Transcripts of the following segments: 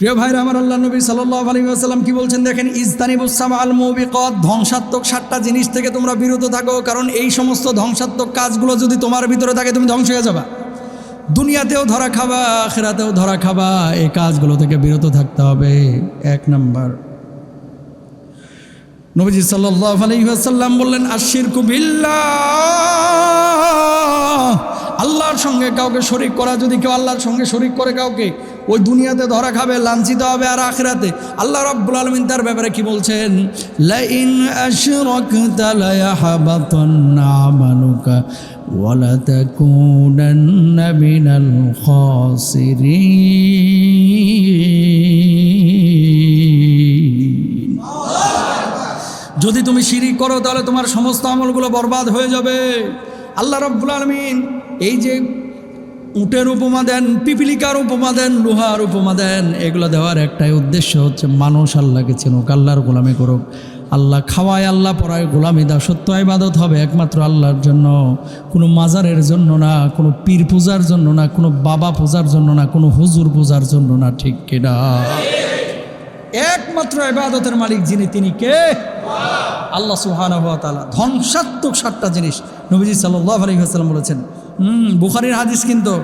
প্রিয় ভাইরা, আমার আল্লাহ নবী সাল্লাহ আলী আসাল্লাম কি বলছেন দেখেন ইস্তানিবুসাম আল মৌবিকত ধ্বংসাত্মক সাতটা জিনিস থেকে তোমরা বিরত থাকো, কারণ এই সমস্ত ধ্বংসাত্মক কাজগুলো যদি তোমার ভিতরে থাকে, তুমি ধ্বংস হয়ে যাবা। দুনিয়াতেও ধরা খাবা, আখেরাতেও ধরা খাবা, এই কাজগুলো থেকে বিরত থাকতে হবে। এক নাম্বার। নবীজি সাল্লাহ আলহিহাসাল্লাম বললেন আশির কুবিল্লা আল্লাহর সঙ্গে কাউকে শরিক করা, যদি কেউ আল্লাহর সঙ্গে শরিক করে কাউকে, ওই দুনিয়াতে ধরা খাবে, লাঞ্ছিত হবে আর আখরাতে। আল্লাহ রাব্বুল আলামিন তার ব্যাপারে কি বলছেন? যদি তুমি শিরিক করো, তাহলে তোমার সমস্ত আমলগুলো বরবাদ হয়ে যাবে। আল্লাহ রব্বুল আলমিন এই যে উটের উপমা দেন, পিপিলিকার উপমা দেন, লোহার উপমা দেন, এগুলো দেওয়ার একটাই উদ্দেশ্য হচ্ছে মানুষ আল্লাহকে চিনুক, আল্লাহর গোলামি করুক। আল্লাহ খাওয়ায়, আল্লাহ পড়ায় গোলামি দা সত্য ইবাদত হবে একমাত্র আল্লাহর জন্য। কোনো মাজারের জন্য না, কোনো পীর পূজার জন্য না, কোনো বাবা পূজার জন্য না, কোনো হুজুর পূজার জন্য না, ঠিক কিনা একমাত্র ইবাদতের মালিক যিনি, তিনি কে? আল্লাহ সুহানা ধ্বংসাত্মক সাতটা জিনিস নবীজি সাল্লাহ আলহিহাস্লাম বলেছেন। হুম, বুখারির হাদিস কিন্তু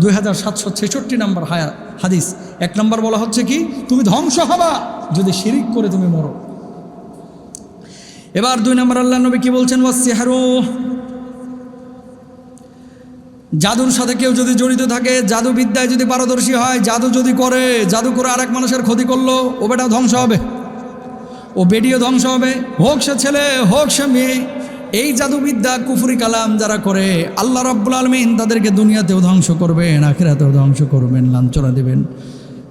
দুই হাজার সাতশো ছেষট্টি নম্বর হায়া হাদিস। এক নম্বর বলা হচ্ছে কি, তুমি ধ্বংস হবা যদি শিরিক করে তুমি মরো। এবার দুই নম্বর আল্লাহ নবী কি বলছেন ওয়াসিহারু জাদুর সাথে কেউ যদি জড়িত থাকে জাদু বিদ্যায় যদি পারদর্শী হয়, জাদু যদি করে, জাদু করে আরেক মানুষের ক্ষতি করল, ও বেটাও ধ্বংস হবে। ও বেডিও ধ্বংস হবে, হোক সে ছেলে, হোক সে মেয়ে। এই জাদুবিদ্যা, কুফুরি কালাম যারা করে, আল্লাহ রব্বুল আলমিন তাদেরকে দুনিয়াতেও ধ্বংস করবেন, আখিরাতেও ধ্বংস করবেন, লাঞ্ছনা দেবেন।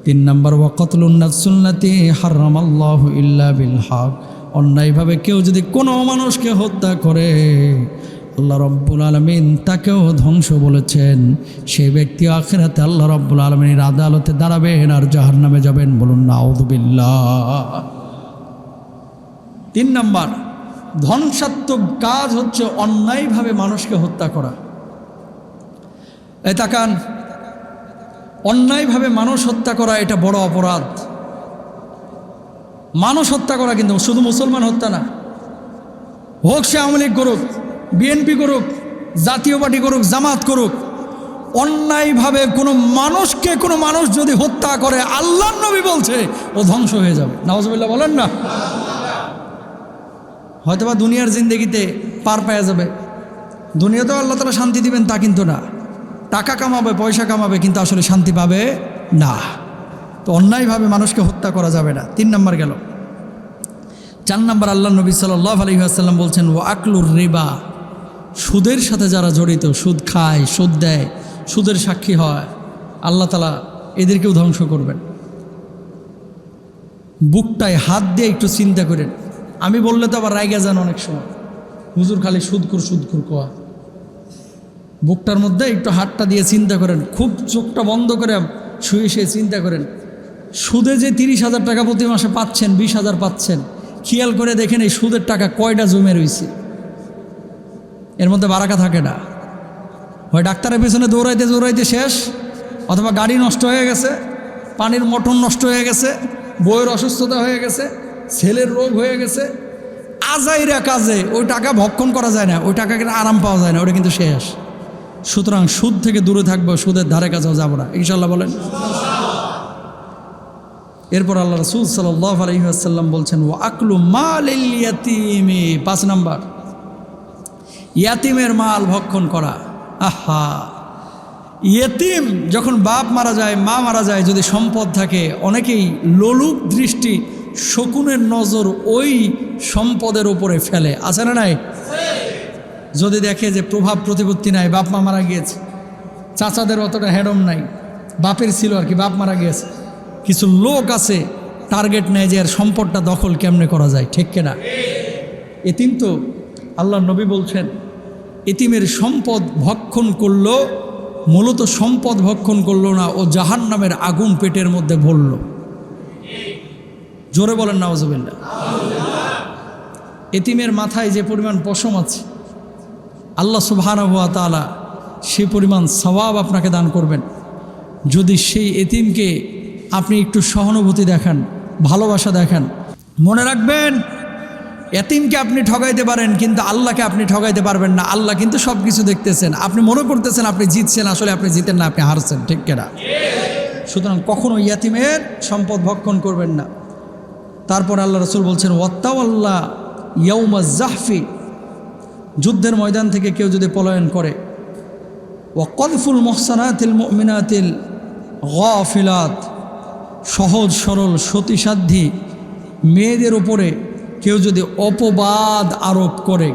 তিন নম্বর ওয়াকতুল্নাতি হারাম আল্লাহ ইল্লা বিল হক। অন্যায়ভাবে কেউ যদি কোনো মানুষকে হত্যা করে, আল্লাহ রব্বুল আলমিন তাকেও ধ্বংস বলেছেন। সেই ব্যক্তি আখেরাতে আল্লাহ রব্বুল আলমিনের আদালতে দাঁড়াবেন আর জাহার নামে যাবেন বলুন নাউদুবিল্লাহ তিন নাম্বার ধ্বংসাত্মক কাজ হচ্ছে অন্যায়ভাবে মানুষকে হত্যা করা। এই তাকান, অন্যায়ভাবে মানুষ হত্যা করা এটা বড় অপরাধ। মানুষ হত্যা করা কিন্তু শুধু মুসলমান হত্যা না। হোক সে আওয়ামী লীগ করুক, বিএনপি করুক, জাতীয় পার্টি করুক, জামাত করুক, অন্যায়ভাবে কোনো মানুষকে কোনো মানুষ যদি হত্যা করে আল্লাহ নবী বলছে, ও ধ্বংস হয়ে যাবে। নওয়াজবিল্লা বলেন না। হয়তোবা দুনিয়ার জিন্দগিতে পার পাওয়া যাবে। দুনিয়াতেও আল্লাহ তালা শান্তি দিবেন তা কিন্তু না। টাকা কামাবে, পয়সা কামাবে, কিন্তু আসলে শান্তি পাবে না। তো অন্যায়ভাবে মানুষকে হত্যা করা যাবে না। তিন নম্বর গেল। চার নম্বর আল্লাহ নবী সাল্লাহ আলী আসাল্লাম বলছেন ও আকলুর রিবা। সুদের সাথে যারা জড়িত, সুদ খায়, সুদ দেয়, সুদের সাক্ষী হয়, আল্লাহ তালা এদেরকেও ধ্বংস করবেন। বুকটায় হাত দিয়ে একটু চিন্তা করেন। আমি বললে তো আবার রাইগা যান অনেক সময়। হুজুর খালি সুদকুর সুদকুর কোয়া। বুকটার মধ্যে একটু হাতটা দিয়ে চিন্তা করেন। খুব চোখটা বন্ধ করে শুয়ে শুয়ে চিন্তা করেন। সুদে যে তিরিশ হাজার টাকা প্রতি মাসে পাচ্ছেন, বিশ হাজার পাচ্ছেন, খেয়াল করে দেখেন এই সুদের টাকা কয়টা জমে রয়েছে এর মধ্যে বারাকা থাকে না। হয় ডাক্তারের পেছনে দৌড়াইতে দৌড়াইতে শেষ, অথবা গাড়ি নষ্ট হয়ে গেছে, পানির মটন নষ্ট হয়ে গেছে, বইয়ের অসুস্থতা হয়ে গেছে ছেলের রোগ হয়ে গেছে, আজাইরা কাজে ওই টাকা ভক্ষণ করা যায় না, ওই টাকা কিন্তু আরাম পাওয়া যায় না, ওটা কিন্তু শেষ। সুতরাং সুদ থেকে দূরে থাকব, সুদের ধারে কাছেও যাব না। ইনশাল্লাহ বলেন। এরপর আল্লাহ রসুল সাল্লাহ আলহিহাসাল্লাম বলছেন ও আকলু মাল ইয়াতিমে। পাঁচ নাম্বার। ইয়াতিমের মাল ভক্ষণ করা। আহা! ইয়েতিম যখন বাপ মারা যায়, মা মারা যায়, যদি সম্পদ থাকে, অনেকেই লোলুক দৃষ্টি শকুনের নজর ওই সম্পদের উপরে ফেলে। আছে না নাই? যদি দেখে যে প্রভাব প্রতিপত্তি নাই, বাপ মা মারা গিয়েছে। চাচাদের অতটা হেডম নাই। বাপের ছিল আর কি, বাপ মারা গিয়েছে। কিছু লোক আছে, টার্গেট নেয় যে আর সম্পদটা দখল কেমনে করা যায়, ঠিক কেনা? এতিম তো আল্লাহ নবী বলছেন, এতিমের সম্পদ ভক্ষণ করল, মূলত সম্পদ ভক্ষণ করল না, ও জাহান নামের আগুন পেটের মধ্যে ভরল। জোরে বলেন নওয়াজবিল্লা এতিমের মাথায় যে পরিমাণ পশম আছে, আল্লাহ সুবহানা হুয়া তালা সে পরিমাণ সওয়াব আপনাকে দান করবেন। যদি সেই এতিমকে আপনি একটু সহানুভূতি দেখান, ভালোবাসা দেখান, মনে রাখবেন, এতিমকে আপনি ঠগাইতে পারেন, কিন্তু আল্লাহকে আপনি ঠগাইতে পারবেন না। আল্লাহ কিন্তু সব কিছু দেখতেছেন। আপনি মনে করতেছেন আপনি জিতছেন, আসলে আপনি জিতেন না, আপনি হারছেন, ঠিক কেনা? সুতরাং কখনো ইয়াতিমের সম্পদ ভক্ষণ করবেন না। তারপর আল্লাহ রসুল বলছেন ওয়াত্তাও আল্লাহ ইয়ৌমা জাহফি যুদ্ধের ময়দান থেকে কেউ যদি পলায়ন করে ওয়াকলফুল মোহসানাতিল মিনাতিল গফিলাত। সহজ, সরল, সতীসাধ্যী মেয়েদের ওপরে কেউ যদি অপবাদ আরোপ করে।